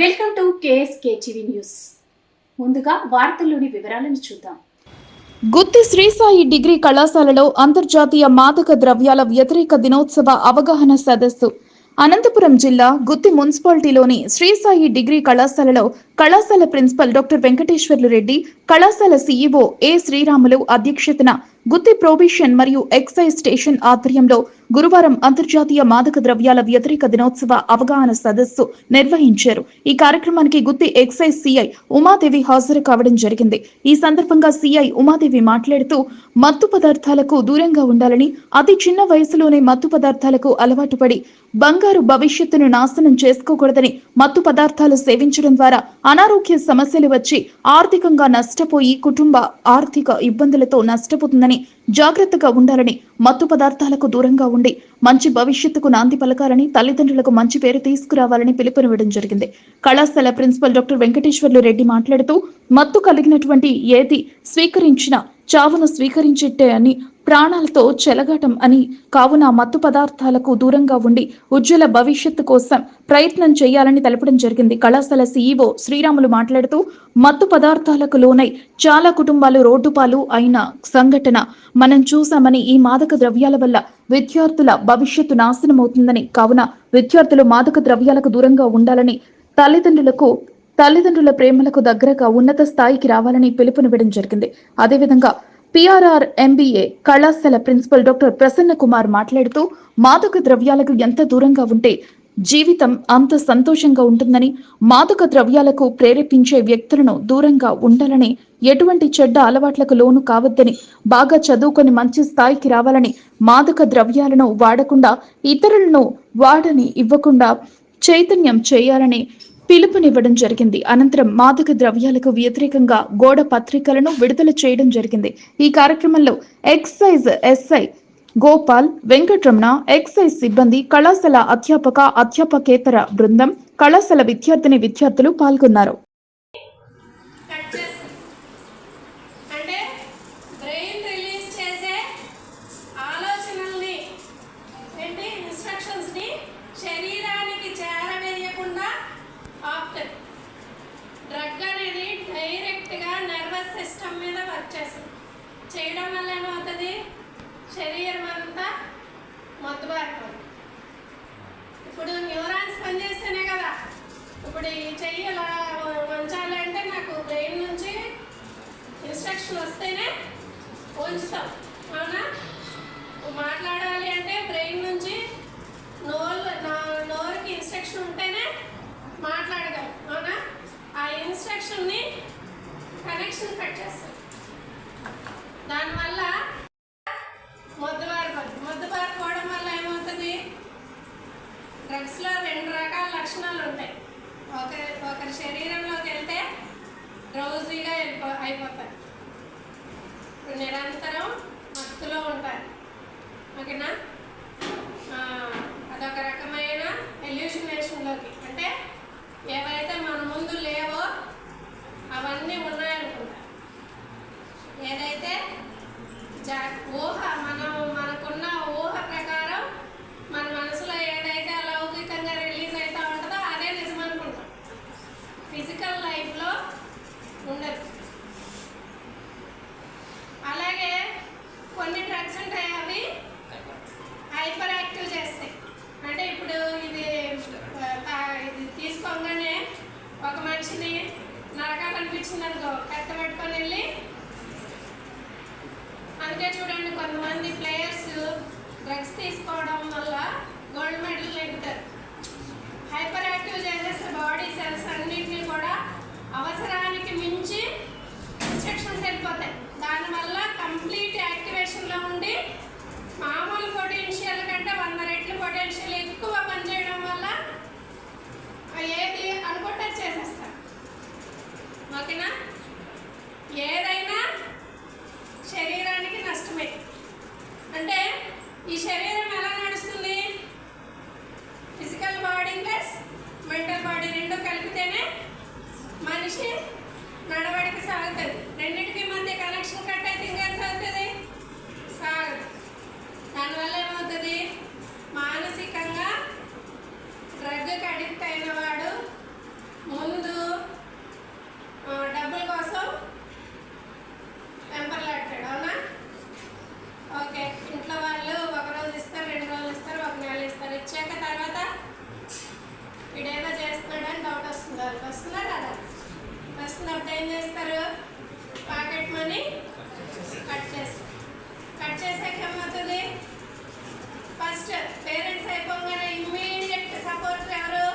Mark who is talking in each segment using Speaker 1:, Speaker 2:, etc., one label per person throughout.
Speaker 1: Welcome to KSK TV news. ముందుగా వార్తల్లోని వివరాలను చూద్దాం.
Speaker 2: గుత్తి శ్రీసాయి డిగ్రీ కళాశాలలో అంతర్జాతీయ మాదక ద్రవ్యాల వ్యతిరేక దినోత్సవ అవగాహన సదస్సు. అనంతపురం జిల్లా గుత్తి మున్సిపాలిటీలోని శ్రీసాయి డిగ్రీ కళాశాలలో కళాశాల ప్రిన్సిపల్ డాక్టర్ వెంకటేశ్వర్లు రెడ్డి కళాశాల సీఈఓ ఏ శ్రీరాములు అధ్యక్షతన గుత్తి ప్రొబిషన్ మరియు ఎక్సైజ్ స్టేషన్ ఆధ్వర్యంలో గురువారం అంతర్జాతీయ మాదక ద్రవ్యాల వ్యతిరేక దినోత్సవ అవగాహన సదస్సు నిర్వహించారు. ఈ కార్యక్రమానికి గుత్తి ఎక్సైజ్ సిఐ ఉమాదేవి హాజరు కావడం జరిగింది. ఈ సందర్భంగా సిఐ ఉమాదేవి మాట్లాడుతూ మత్తు పదార్థాలకు దూరంగా ఉండాలని అతి చిన్న వయసులోనే మత్తు పదార్థాలకు అలవాటు పడి బంగారు భవిష్యత్తును నాశనం చేసుకోకూడదని మత్తు పదార్థాలు సేవించడం ద్వారా అనారోగ్య సమస్యలు వచ్చి ఆర్థికంగా నష్టపోయి కుటుంబ ఆర్థిక ఇబ్బందులతో నష్టపోతుందని జాగ్రత్తగా ఉండాలని మత్తు పదార్థాలకు దూరంగా ఉండి మంచి భవిష్యత్తుకు నాంది పలకాలని తల్లిదండ్రులకు మంచి పేరు తీసుకురావాలని పిలుపునివ్వడం జరిగింది. కళాశాల ప్రిన్సిపల్ డాక్టర్ వెంకటేశ్వర్లు రెడ్డి మాట్లాడుతూ మత్తు కలిగినటువంటి ఏది స్వీకరించినా చావును స్వీకరించిట్టే అని ప్రాణాలతో చెలగటం అని కావున మత్తు పదార్థాలకు దూరంగా ఉండి ఉజ్వల భవిష్యత్తు కోసం ప్రయత్నం చేయాలని తెలపడం జరిగింది. కళాశాల సీఈఓ శ్రీరాములు మాట్లాడుతూ మత్తు పదార్థాలకు లోనై చాలా కుటుంబాలు రోడ్డుపాలు అయిన సంఘటన మనం చూసామని ఈ మాదక ద్రవ్యాల వల్ల విద్యార్థుల భవిష్యత్తు నాశనమవుతుందని కావున విద్యార్థులు మాదక ద్రవ్యాలకు దూరంగా ఉండాలని తల్లిదండ్రులకు తల్లిదండ్రుల ప్రేమలకు దగ్గరగా ఉన్నత స్థాయికి రావాలని పిలుపునివ్వడం జరిగింది. అదేవిధంగా పిఆర్ఆర్ ఎంబీఏ కళాశాల ప్రిన్సిపల్ డాక్టర్ ప్రసన్న కుమార్ మాట్లాడుతూ మాదక ద్రవ్యాలకు ఎంత దూరంగా ఉంటే జీవితం అంత సంతోషంగా ఉంటుందని మాదక ద్రవ్యాలకు ప్రేరేపించే వ్యక్తులను దూరంగా ఉండాలని ఎటువంటి చెడ్డ అలవాట్లకు లోను కావద్దని బాగా చదువుకొని మంచి స్థాయికి రావాలని మాదక ద్రవ్యాలను వాడకుండా ఇతరులను వాడని ఇవ్వకుండా చైతన్యం చేయాలని పిలుపునివ్వడం జరిగింది. అనంతరం మాదక ద్రవ్యాలకు వ్యతిరేకంగా గోడ పత్రికలను విడుదల చేయడం జరిగింది. ఈ కార్యక్రమంలో excise SI Gopal Venkataramana excise సిబ్బంది కళాశాల అధ్యాపక అధ్యాపకేతర బృందం కళాశాల విద్యార్థిని విద్యార్థులు పాల్గొన్నారు.
Speaker 3: నర్వస్ సిస్టమ్ మీద వర్క్ చేస్తుంది చేయడం వల్ల ఏమవుతుంది? శరీరం అంతా మొద్దుబారిపోతుంది ఇప్పుడు న్యూరాన్స్ పనిచేస్తేనే కదా. ఇప్పుడు ఈ చెయ్యి ఇలా అంటే నాకు బ్రెయిన్ నుంచి ఇన్స్ట్రక్షన్ వస్తేనే ఉంచుతాం అవునా? మాట్లాడాలి అంటే బ్రెయిన్ నుంచి నోరు నా- నోరుకి ఇన్స్ట్రక్షన్ ఉంటేనే మాట్లాడగలం. అవునా? ఆ ఇన్స్ట్రక్షన్ని కనెక్షన్ కట్ చేస్తాం దానివల్ల మొద్దు పారిపోవడం వల్ల ఏమవుతుంది? డ్రగ్స్లో రెండు రకాల లక్షణాలు ఉంటాయి. ఒకరి ఒకరి శరీరంలోకి వెళ్తే రోజీగా వెళ్ళిపో అయిపోతారు. ఇప్పుడు నిరంతరం మత్తులో ఉంటారు. ఓకేనా? అదొక రకమైన ఎల్యూషనేషన్లోకి అంటే ఏవైతే మన ముందు లేవు అవన్నీ ఉన్నాయనుకుంటా. ఏదైతే జా ఊహ మనం మనకున్న ఊహ నరకాలనిపించింది అనుకో కట్టబెట్టుకొని వెళ్ళి. అందుకే చూడండి కొంతమంది ప్లేయర్స్ డ్రగ్స్ తీసుకోవడం వల్ల గోల్డ్ మెడల్ నెగ్గుతారు హైపర్ యాక్టివ్ చేసేస్తే బాడీ సెల్స్ అన్ని ఇస్తున్నప్పుడు ఏం చేస్తారు పాకెట్ మనీ కట్ చేస్తారు కట్ చేసాక ఏమవుతుంది ఫస్ట్ పేరెంట్స్ అయిపోగానే ఇమ్మీడియట్ సపోర్ట్ ఎవరు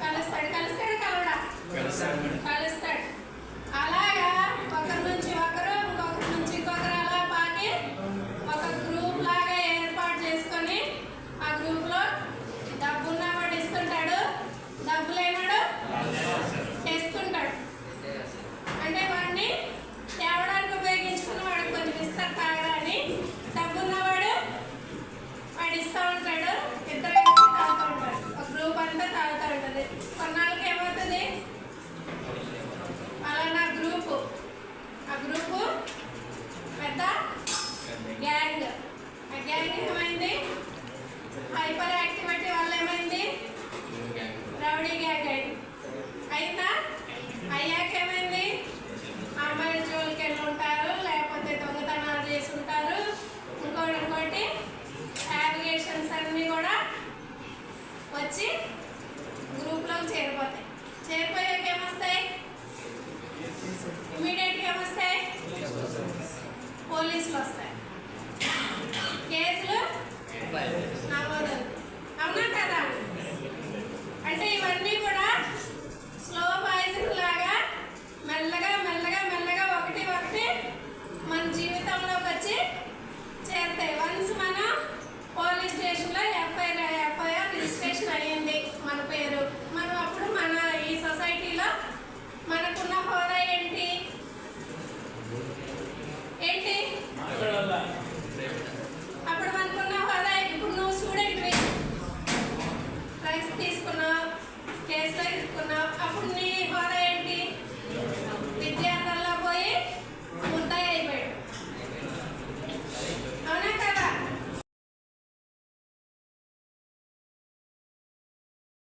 Speaker 3: కలుస్తాడు కలుస్తాడు కలవడా కలుస్తాడు. కొన్నాళ్ళకి ఏమవుతుంది? పలానా ఆ గ్రూపు పెద్ద గ్యాంగ్. ఆ ఏమైంది? హైపర్ యాక్టివిటీ వల్ల ఏమైంది? రౌడీ గ్యాంగ్ అయింది. అయిందా? అయ్యాక ఏమైంది? అమ్మాయిల ఉంటారు లేకపోతే దొంగతనాలు చేసి ఉంటారు ఇంకోటి ఇంకోటి యాప్లికేషన్స్ అన్నీ కూడా వచ్చి Christmas night.